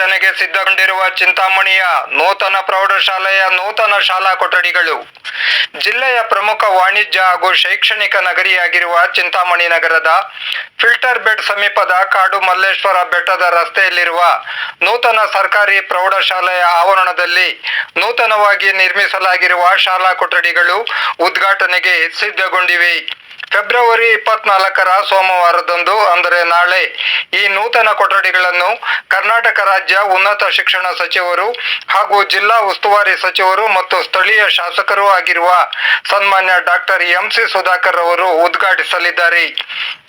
ಉದ್ಘಾಟನೆಗೆ ಸಿದ್ಧಗೊಂಡಿರುವ ಚಿಂತಾಮಣಿಯ ನೂತನ ಪ್ರೌಢಶಾಲೆಯ ನೂತನ ಶಾಲಾ ಕೊಠಡಿಗಳು. ಜಿಲ್ಲೆಯ ಪ್ರಮುಖ ವಾಣಿಜ್ಯ ಹಾಗೂ ಶೈಕ್ಷಣಿಕ ನಗರಿಯಾಗಿರುವ ಚಿಂತಾಮಣಿ ನಗರದ ಫಿಲ್ಟರ್ ಬೆಡ್ ಸಮೀಪದ ಕಾಡು ಮಲ್ಲೇಶ್ವರ ಬೆಟ್ಟದ ರಸ್ತೆಯಲ್ಲಿರುವ ನೂತನ ಸರ್ಕಾರಿ ಪ್ರೌಢಶಾಲೆಯ ಆವರಣದಲ್ಲಿ ನೂತನವಾಗಿ ನಿರ್ಮಿಸಲಾಗಿರುವ ಶಾಲಾ ಕೊಠಡಿಗಳು ಉದ್ಘಾಟನೆಗೆ ಸಿದ್ಧಗೊಂಡಿವೆ. ಫೆಬ್ರವರಿ ಇಪ್ಪತ್ನಾಲ್ಕರ ಸೋಮವಾರದಂದು, ಅಂದರೆ ನಾಳೆ, ಈ ನೂತನ ಕೊಠಡಿಗಳನ್ನು ಕರ್ನಾಟಕ ರಾಜ್ಯ ಉನ್ನತ ಶಿಕ್ಷಣ ಸಚಿವರು ಹಾಗೂ ಜಿಲ್ಲಾ ಉಸ್ತುವಾರಿ ಸಚಿವರು ಮತ್ತು ಸ್ಥಳೀಯ ಶಾಸಕರೂ ಆಗಿರುವ ಸನ್ಮಾನ್ಯ ಡಾಕ್ಟರ್ ಎಂ ಸಿ ಸುಧಾಕರ್ ಅವರು ಉದ್ಘಾಟಿಸಲಿದ್ದಾರೆ.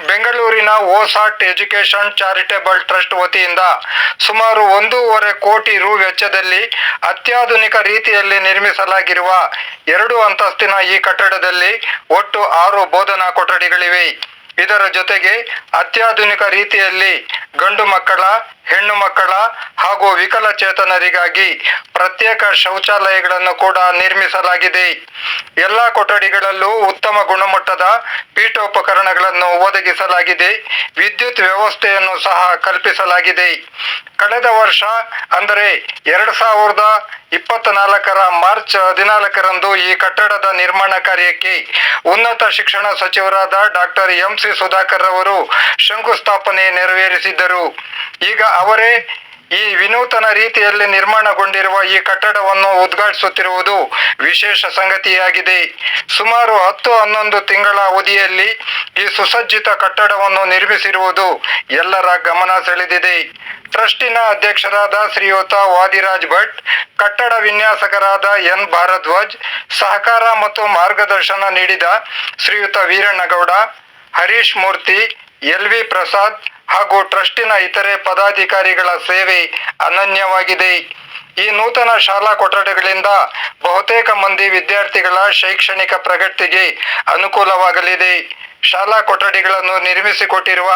ಬೆಂಗಳೂರಿನ ಓಸಾಟ್ ಎಜುಕೇಶನ್ ಚಾರಿಟೇಬಲ್ ಟ್ರಸ್ಟ್ ವತಿಯಿಂದ ಸುಮಾರು ಒಂದೂವರೆ ಕೋಟಿ ರು ವೆಚ್ಚದಲ್ಲಿ ಅತ್ಯಾಧುನಿಕ ರೀತಿಯಲ್ಲಿ ನಿರ್ಮಿಸಲಾಗಿರುವ ಎರಡು ಅಂತಸ್ತಿನ ಈ ಕಟ್ಟಡದಲ್ಲಿ ಒಟ್ಟು ಆರು ಬೋಧನಾ ಕೊಠಡಿಗಳಿವೆ. ಇದರ ಜೊತೆಗೆ ಅತ್ಯಾಧುನಿಕ ರೀತಿಯಲ್ಲಿ ಗಂಡು ಮಕ್ಕಳ, ಹೆಣ್ಣು ಮಕ್ಕಳ ಹಾಗೂ ವಿಕಲಚೇತನರಿಗಾಗಿ ಪ್ರತ್ಯೇಕ ಶೌಚಾಲಯಗಳನ್ನು ಕೂಡ ನಿರ್ಮಿಸಲಾಗಿದೆ. ಎಲ್ಲ ಕೊಠಡಿಗಳಲ್ಲೂ ಉತ್ತಮ ಗುಣಮಟ್ಟದ ಪೀಠೋಪಕರಣಗಳನ್ನು ಒದಗಿಸಲಾಗಿದೆ. ವಿದ್ಯುತ್ ವ್ಯವಸ್ಥೆಯನ್ನು ಸಹ ಕಲ್ಪಿಸಲಾಗಿದೆ. ಕಳೆದ ವರ್ಷ, ಅಂದರೆ ಎರಡು ಸಾವಿರದ ಇಪ್ಪತ್ನಾಲ್ಕರ ಮಾರ್ಚ್ ಹದಿನಾಲ್ಕರಂದು ಈ ಕಟ್ಟಡದ ನಿರ್ಮಾಣ ಕಾರ್ಯಕ್ಕೆ ಉನ್ನತ ಶಿಕ್ಷಣ ಸಚಿವರಾದ ಡಾಕ್ಟರ್ ಎಂ ಸಿ ಸುಧಾಕರ್ ಅವರು ಶಂಕುಸ್ಥಾಪನೆ ನೆರವೇರಿಸಿದ್ದರು ಈಗ ಅವರೇ ಈ ವಿನೂತನ ರೀತಿಯಲ್ಲಿ ನಿರ್ಮಾಣಗೊಂಡಿರುವ ಈ ಕಟ್ಟಡವನ್ನು ಉದ್ಘಾಟಿಸುತ್ತಿರುವುದು ವಿಶೇಷ ಸಂಗತಿಯಾಗಿದೆ. ಸುಮಾರು ಹತ್ತು ಹನ್ನೊಂದು ತಿಂಗಳ ಅವಧಿಯಲ್ಲಿ ಈ ಸುಸಜ್ಜಿತ ಕಟ್ಟಡವನ್ನು ನಿರ್ಮಿಸಿರುವುದು ಎಲ್ಲರ ಗಮನ ಸೆಳೆದಿದೆ. ಟ್ರಸ್ಟಿನ ಅಧ್ಯಕ್ಷರಾದ ಶ್ರೀಯುತ ವಾದಿರಾಜ್ ಭಟ್, ಕಟ್ಟಡ ವಿನ್ಯಾಸಕರಾದ ಎನ್ ಭಾರದ್ವಾಜ್ ಸಹಕಾರ ಮತ್ತು ಮಾರ್ಗದರ್ಶನ ನೀಡಿದ ಶ್ರೀಯುತ ವೀರಣ್ಣಗೌಡ, ಹರೀಶ್ ಮೂರ್ತಿ, ಎಲ್ ವಿ ಪ್ರಸಾದ್ ಹಾಗೂ ಟ್ರಸ್ಟಿನ ಇತರೆ ಪದಾಧಿಕಾರಿಗಳ ಸೇವೆ ಅನನ್ಯವಾಗಿದೆ. ಈ ನೂತನ ಶಾಲಾ ಕೊಠಡಿಗಳಿಂದ ಬಹುತೇಕ ಮಂದಿ ವಿದ್ಯಾರ್ಥಿಗಳ ಶೈಕ್ಷಣಿಕ ಪ್ರಗತಿಗೆ ಅನುಕೂಲವಾಗಲಿದೆ. ಶಾಲಾ ಕೊಠಡಿಗಳನ್ನು ನಿರ್ಮಿಸಿಕೊಟ್ಟಿರುವ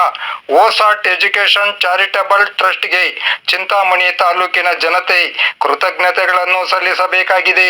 ಓಸಾಟ್ ಎಜುಕೇಶನ್ ಚಾರಿಟಬಲ್ ಟ್ರಸ್ಟ್ಗೆ ಚಿಂತಾಮಣಿ ತಾಲೂಕಿನ ಜನತೆ ಕೃತಜ್ಞತೆಗಳನ್ನು ಸಲ್ಲಿಸಬೇಕಾಗಿದೆ.